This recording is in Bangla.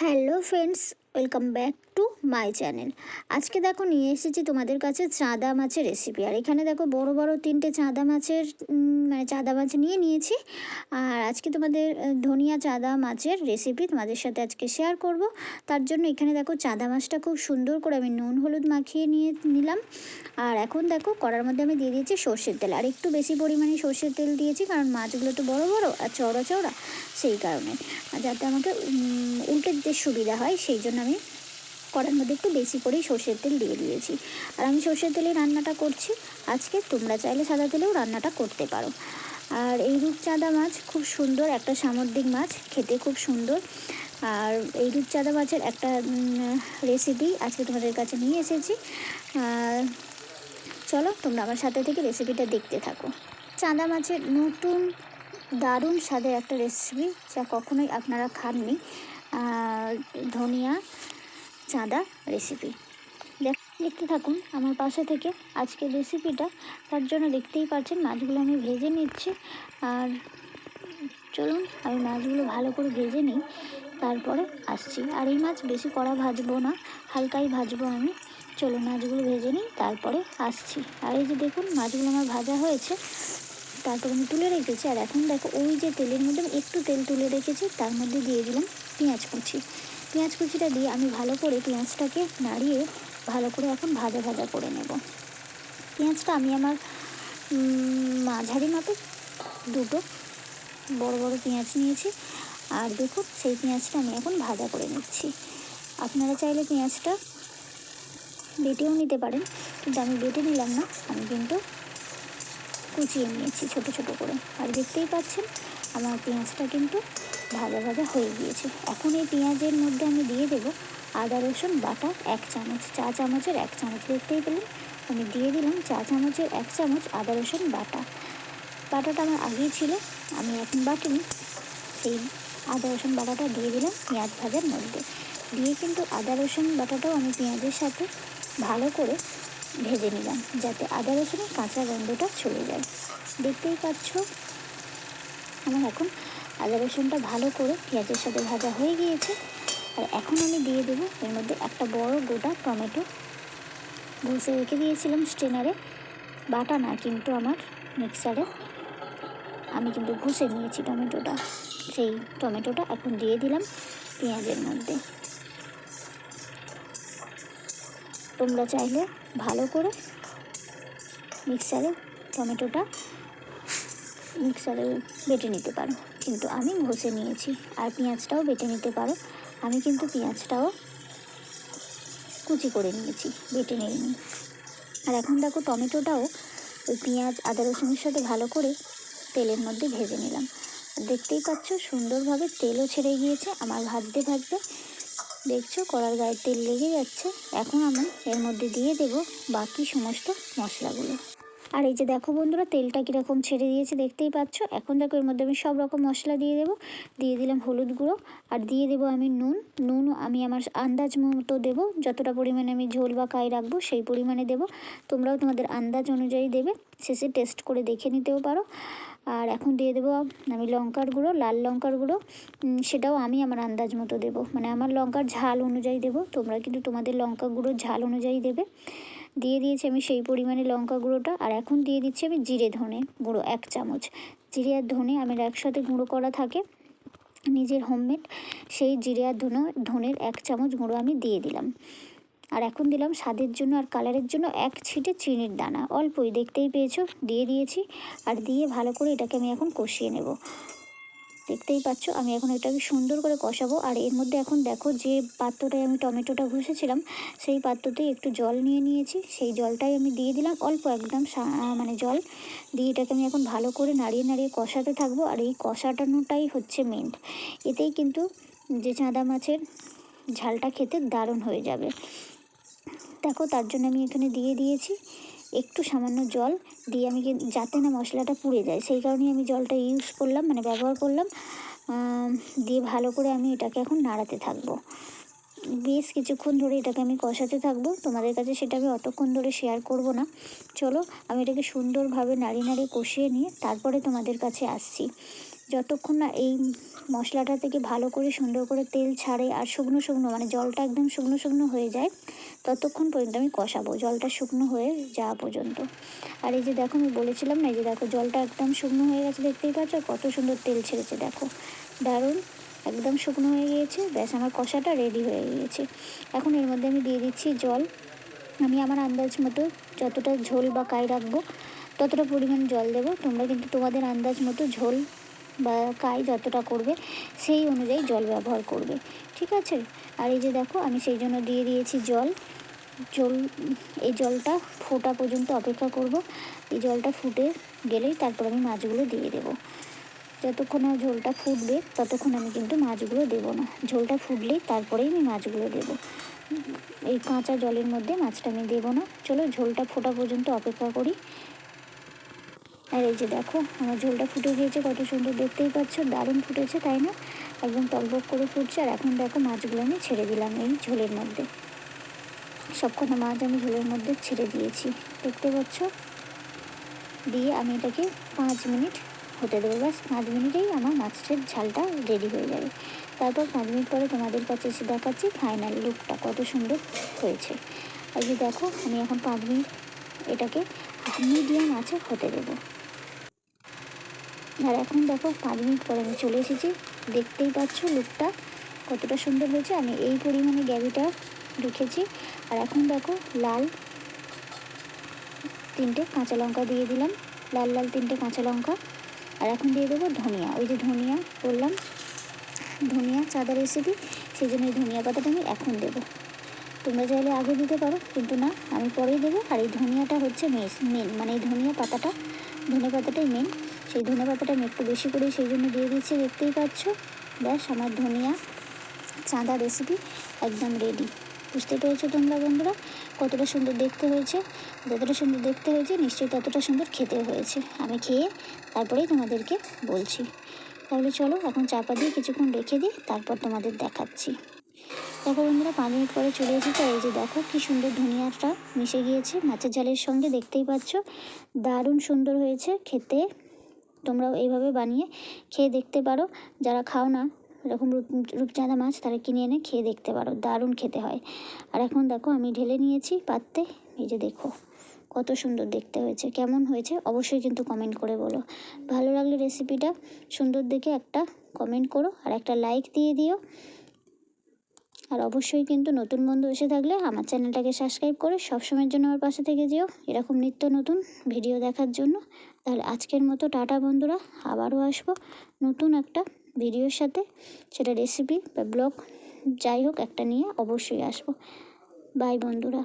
Hello friends welcome back to my channel. আজকে দেখো নিয়ে এসেছি তোমাদের কাছে চাঁদা মাছের রেসিপি আর এখানে দেখো বড় বড় তিনটে চাঁদা মাছের মানে চাঁদা মাছ নিয়ে নিয়েছি। আর আজকে তোমাদের ধনিয়া চাঁদা মাছের রেসিপি তোমাদের সাথে আজকে শেয়ার করব। তার জন্য এখানে দেখো চাঁদা মাছটা খুব সুন্দর করে আমি নুন, হলুদ মাখিয়ে নিয়ে নিলাম। আর এখন দেখো কড়ার মধ্যে আমি দিয়ে দিয়েছি সর্ষের তেল। আর একটু বেশি পরিমাণে সর্ষের তেল দিয়েছি কারণ মাছগুলো তো বড় বড় আর চওড়া চওড়া সেই কারণে। যাতে আমাকে উল্টে দিতে সুবিধা হয় সেই জন্য আমি কড়ার মধ্যে একটু বেশি করেই সর্ষের তেল দিয়ে দিয়েছি। আর আমি সর্ষের তেলে রান্নাটা করছি। আজকে তোমরা চাইলে সাদা তেলেও রান্নাটা করতে পারো। আর এই রূপচাঁদা মাছ খুব সুন্দর, একটা সামুদ্রিক মাছ, খেতে খুব সুন্দর। আর এই রূপচাঁদা মাছের একটা রেসিপি আজকে তোমাদের কাছে নিয়ে এসেছি। আর চলো তোমরা আমার সাথে থেকে রেসিপিটা দেখতে থাকো। চাঁদা মাছের নতুন দারুণ স্বাদের একটা রেসিপি যা কখনোই আপনারা খাননি। ধনিয়া চাঁদা রেসিপি দেখ, দেখতে থাকুন আমার পাশে থেকে আজকের রেসিপিটা তার জন্য দেখতেই পাচ্ছেন মাছগুলো আমি ভেজে নিচ্ছি। আর চলুন, আমি মাছগুলো ভালো করে ভেজে নিই। তারপরে আসছি। আর এই মাছ বেশি কড়া ভাজবো না, হালকাই ভাজবো আমি। চলো মাছগুলো ভেজে নিই, তারপরে আসছি। আর এই যে দেখুন, মাছগুলো আমার ভাজা হয়েছে। তারপর আমি তুলে রেখেছি। আর এখন দেখো, ওই যে তেলের মধ্যে একটু তেল তুলে রেখেছি, তার মধ্যে দিয়ে দিলাম পেঁয়াজ কুচি। পেঁয়াজ কুচিটা দিয়ে আমি ভালো করে পেঁয়াজটাকে নাড়িয়ে ভালো করে এখন ভাজা ভাজা করে নেব। পেঁয়াজটা আমি আমার মাঝারি মাপে দুটো বড় বড় পেঁয়াজ নিয়েছি। আর দেখুন, সেই পেঁয়াজটা আমি এখন ভাজা করে নিচ্ছি। আপনারা চাইলে পেঁয়াজটা বেটেও নিতে পারেন। কিন্তু আমি বেটে নিলাম না, আমি কিন্তু কুচিয়ে নিয়েছি ছোট ছোট করে। আর দেখতেই পাচ্ছেন, আমার পেঁয়াজটা কিন্তু ভাজা ভাজা হয়ে গিয়েছে। এখন এই পেঁয়াজের মধ্যে আমি দিয়ে দেবো আদা, রসুন, বাটা, এক চামচ, চা চামচের এক চামচ দেখতেই পেলেন। আমি দিয়ে দিলাম চা চামচের এক চামচ আদা, রসুন, বাটা। বাটাটা আমার আগেই ছিল, আমি এখন বাটিনি। সেই আদা, রসুন, বাটাটা দিয়ে দিলাম পেঁয়াজ ভাজার মধ্যে। দিয়ে কিন্তু আদা, রসুন, বাটাটাও আমি পেঁয়াজের সাথে ভালো করে ভেজে নিলাম, যাতে আদা, রসুনের কাঁচা গন্ধটা চলে যায়। দেখতেই পাচ্ছ, আমার এখন আদা রসুনটা ভালো করে পেঁয়াজের সাথে ভাজা হয়ে গিয়েছে। আর এখন আমি দিয়ে দেবো এর মধ্যে একটা বড় গোটা টমেটো। ঘষে রেখে দিয়েছিলাম স্ট্রেনারে। বাটা না কিন্তু আমার মিক্সারে। আমি কিন্তু ঘষে নিয়েছি টমেটোটা। সেই টমেটোটা এখন দিয়ে দিলাম পেঁয়াজের মধ্যে। তোমরা চাইলে ভালো করে মিক্সারে টমেটোটা মিক্সারে বেটে নিতে পারো। কিন্তু আমি ঘষে নিয়েছি। আর পেঁয়াজটাও বেটে নিতে পারো। আমি কিন্তু পেঁয়াজটাও কুচি করে নিয়েছি, বেটে নিইনি। আর এখন দেখো টমেটোটাও ওই পেঁয়াজ, আদা, রসুনের সাথে ভালো করে তেলের মধ্যে ভেজে নিলাম। দেখতেই পাচ্ছ সুন্দরভাবে তেলও ছেড়ে গিয়েছে, আমার ভাজতে ভাজতে। দেখছ কড়ার গায়ে তেল লেগে যাচ্ছে। এখন আমি এর মধ্যে দিয়ে দেব বাকি সমস্ত মশলাগুলো। আর এই যে দেখো বন্ধুরা, তেলটা কীরকম ছেড়ে দিয়েছে দেখতেই পাচ্ছ। এখন দেখো এর মধ্যে আমি সব রকম মশলা দিয়ে দেবো। দিয়ে দিলাম হলুদ গুঁড়ো আর দিয়ে দেবো আমি নুন। নুন আমি আমার আন্দাজ মতো দেবো। যতটা পরিমাণে আমি ঝোল বা কাই রাখব সেই পরিমাণে দেবো। তোমরাও তোমাদের আন্দাজ অনুযায়ী দেবে। শেষে টেস্ট করে দেখে নিতেও পারো। আর এখন দিয়ে দেবো আমি লঙ্কার গুঁড়ো, লাল লঙ্কার গুঁড়ো। সেটাও আমি আমার আন্দাজ মতো দেবো। মানে আমার লঙ্কার ঝাল অনুযায়ী দেবো। তোমরা কিন্তু তোমাদের লঙ্কা গুঁড়োর ঝাল অনুযায়ী দেবে। দিয়ে দিয়েছি আমি সেই পরিমাণে লঙ্কা গুঁড়োটা, আর এখন দিয়ে দিচ্ছি আমি জিরে ধনে গুঁড়ো, এক চামচ। জিরে আর ধনে আমার একসাথে গুঁড়ো করা থাকে, নিজের হোমমেড সেই জিরে আর ধনে, ধনের এক চামচ গুঁড়ো আমি দিয়ে দিলাম। আর এখন দিলাম স্বাদের জন্য আর কালারের জন্য এক ছিটে চিনির দানা, অল্পই, দেখতেই পেয়েছ? দিয়ে দিয়েছি, আর দিয়ে ভালো করে এটাকে আমি এখন কষিয়ে নেব। দেখতেই পাচ্ছ, আমি এখন এটাকে সুন্দর করে কষাবো। আর এর মধ্যে এখন দেখো যে পাত্রটায় আমি টমেটোটা ঘষেছিলাম, সেই পাত্রতেই একটু জল নিয়ে নিয়েছি। সেই জলটাই আমি দিয়ে দিলাম, অল্প একদম মানে জল। দিয়ে এটাকে আমি এখন ভালো করে নাড়িয়ে নাড়িয়ে কষাতে থাকব। আর এই কষাটানোটাই হচ্ছে মেন এতেই কিন্তু যে চাঁদা মাছের ঝালটা খেতে দারুণ হয়ে যাবে। দেখো, তার জন্য আমি এখানে দিয়ে দিয়েছি একটু সামান্য জল দিয়ে আমি যাতে না মশলাটা পুড়ে যায়। সেই কারণেই আমি জলটা ইউজ করলাম মানে ব্যবহার করলাম। দিয়ে ভালো করে আমি এটাকে এখন নাড়াতে থাকব। বেশ কিছুক্ষণ ধরে এটাকে আমি কষাতে থাকব। তোমাদের কাছে সেটা আমি অতক্ষণ ধরে শেয়ার করব না। চলো, আমি এটাকে সুন্দরভাবে নাড়িয়ে নাড়িয়ে কষিয়ে নিয়ে তারপরে তোমাদের কাছে আসছি। যতক্ষণ না এই মশলাটা থেকে ভালো করে সুন্দর করে তেল ছাড়ে আর শুকনো শুকনো মানে জলটা একদম শুকনো শুকনো হয়ে যায়, ততক্ষণ পর্যন্ত আমি কষাবো, জলটা শুকনো হয়ে যাওয়া পর্যন্ত। আর এই যে দেখো, আমি বলেছিলাম না, এই যে দেখো, জলটা একদম শুকনো হয়ে গেছে, দেখতেই পাচ্ছ? কত সুন্দর তেল ছেড়েছে, দেখো। দারুণ, একদম শুকনো হয়ে গিয়েছে, ব্যাস আমার কষাটা রেডি হয়ে গিয়েছে। এখন এর মধ্যে আমি দিয়ে দিচ্ছি জল। আমি আমার আন্দাজ মতো যতটা ঝোল বা কাই রাখব, ততটা পরিমাণ জল দেবো। তোমরা কিন্তু তোমাদের আন্দাজ মতো ঝোল বা কাই যতটা করবে, সেই অনুযায়ী জল ব্যবহার করবে। ঠিক আছে? আর এই যে দেখো, আমি সেই জন্য দিয়ে দিয়েছি জল। জল, এই জলটা ফোটা পর্যন্ত অপেক্ষা করব। এই জলটা ফুটে গেলেই তারপর আমি মাছগুলো দিয়ে দেবো। যতক্ষণ ঝোলটা ফুটবে, ততক্ষণ আমি কিন্তু মাছগুলো দেবো না। ঝোলটা ফুটলেই তারপরেই আমি মাছগুলো দেবো। এই কাঁচা জলের মধ্যে মাছটা আমি দেবো না। চলো ঝোলটা ফোটা পর্যন্ত অপেক্ষা করি। আর এই যে দেখো, আমার ঝোলটা ফুটে গিয়েছে, কত সুন্দর দেখতেই পাচ্ছ, দারুণ ফুটেছে, তাই না? একদম টকবক করে ফুটছে, আর এখন দেখো মাছগুলো আমি ছেড়ে দিলাম এই ঝোলের মধ্যে। সবকটা মাছ আমি ঝোলের মধ্যে ছেড়ে দিয়েছি, দেখতে পাচ্ছ? দিয়ে আমি এটাকে পাঁচ মিনিট হতে দেবো, ব্যাস, পাঁচ মিনিটেই আমার মাছের ঝালটা রেডি হয়ে যাবে। তারপর পাঁচ মিনিট পরে তোমাদের কাছে এসে দেখাচ্ছি ফাইনাল লুকটা কত সুন্দর হয়েছে। আর যে দেখো, আমি এখন পাঁচ মিনিট এটাকে মিডিয়াম আছে হতে দেবো। আর এখন দেখো পাঁচ মিনিট পরে আমি চলে এসেছি। দেখতেই পাচ্ছ লুকটা কতটা সুন্দর হয়েছে। আমি এই পরিমাণে গ্যাভিটা রেখেছি। আর এখন দেখো লাল তিনটে কাঁচা লঙ্কা দিয়ে দিলাম। লাল লাল তিনটে কাঁচা লঙ্কা। আর এখন দিয়ে দেবো ধনিয়া। ওই যে ধনিয়া বললাম, ধনিয়া চাদা রেসিপি সেই জন্য এই ধনিয়া পাতাটা আমি এখন দেবো। তোমরা চাইলে আগে দিতে পারো, কিন্তু না, আমি পরেই দেবো। আর এই ধনিয়াটা হচ্ছে মেন মানে এই ধনিয়া পাতাটা ধনে পাতাটাই মেন সেই ধনে পাতাটা আমি একটু বেশি করে সেই জন্য দিয়ে দিচ্ছি দেখতেই পাচ্ছ? ব্যাস, আমার ধনিয়া চাঁদা রেসিপি একদম রেডি বুঝতে পেরেছ তোমরা বন্ধুরা? কতটা সুন্দর দেখতে হয়েছে, যতটা সুন্দর দেখতে হয়েছে, নিশ্চয়ই ততটা সুন্দর খেতে হয়েছে। আমি খেয়ে তারপরেই তোমাদেরকে বলছি। তাহলে চলো, এখন চাপা দিয়ে কিছুক্ষণ রেখে দিই, তারপর তোমাদের দেখাচ্ছি। দেখো বন্ধুরা, পাঁচ মিনিট পরে চলে এসেছে এই যে দেখো কি সুন্দর ধনিয়াটা মিশে গিয়েছে। মাছের ঝালের সঙ্গে দেখতেই পাচ্ছ, দারুণ সুন্দর হয়েছে খেতে। তোমরাও এইভাবে বানিয়ে খেয়ে দেখতে পারো। যারা খাও না, এরকম রূপ, রূপচাঁদা মাছ, তারা কিনে এনে খেয়ে দেখতে পারো। দারুণ খেতে হয়। আর এখন দেখো, আমি ঢেলে নিয়েছি পাত্রে এই যে দেখো, কত সুন্দর দেখতে হয়েছে। কেমন হয়েছে অবশ্যই কিন্তু কমেন্ট করে বলো। ভালো লাগলে রেসিপিটা সুন্দর দেখে একটা কমেন্ট করো আর একটা লাইক দিয়ে দিও। আর অবশ্যই কিন্তু নতুন বন্ধু এসে থাকলে আমার চ্যানেলটাকে সাবস্ক্রাইব করে সবসময়ের জন্য আমার পাশে থেকে যেও। এরকম নিত্য নতুন ভিডিও দেখার জন্য। তাহলে আজকের মতো টাটা বন্ধুরা, আবারও আসব নতুন একটা ভিডিওর সাথে। সেটা রেসিপি বা ব্লগ যাই হোক একটা নিয়ে অবশ্যই আসব। বাই বন্ধুরা।